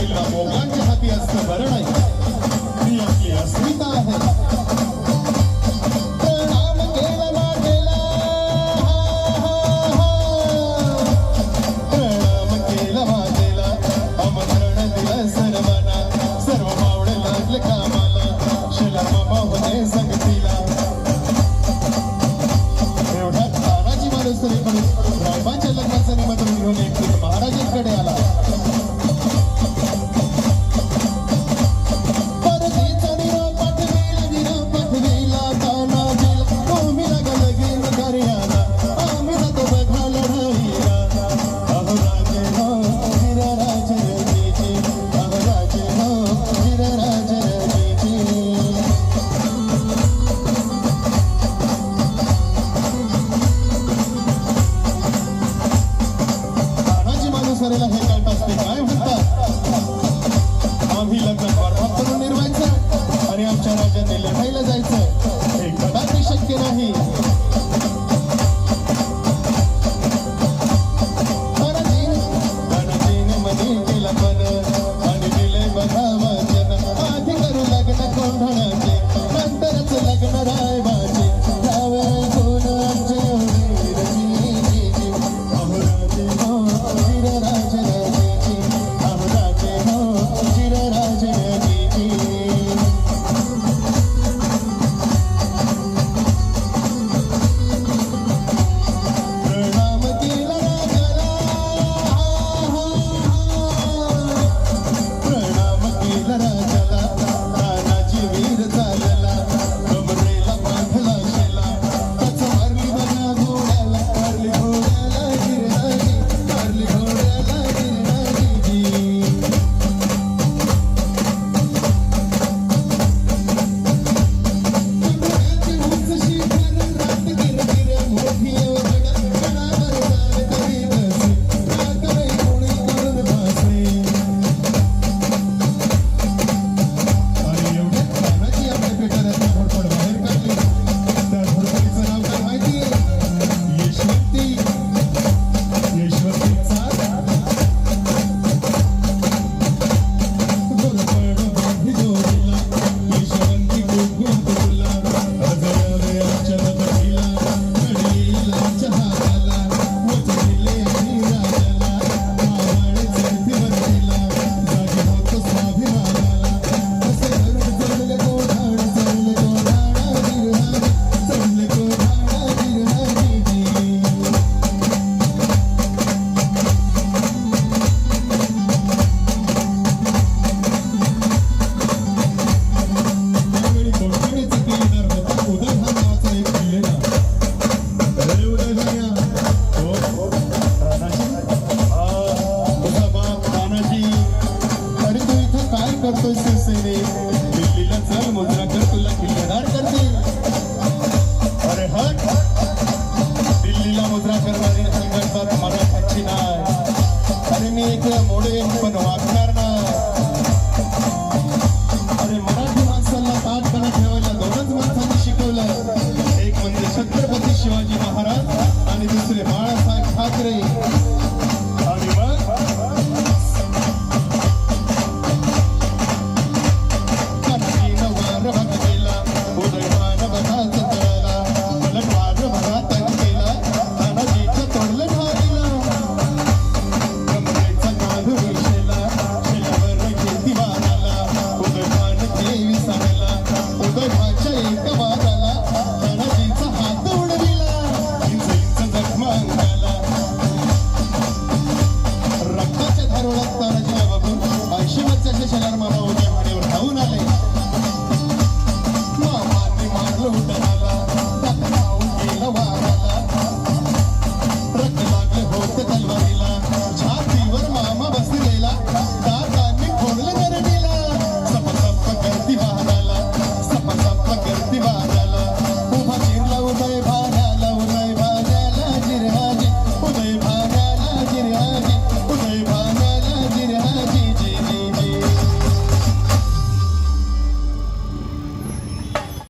किल्ला मोगलांच्या हाती असणं बरं नाही. आमच्या राज्यात पहिलं जायचं सभा तानाजी अरे तू इथे काय करतोय शिवसेने दिल्लीला चल मुजरा कर तुला किल्लेदार करते. अरे हट. दिल्लीला मुजरा करणारी मला मराठीची नाही अरे मी एक मोडे पण वाक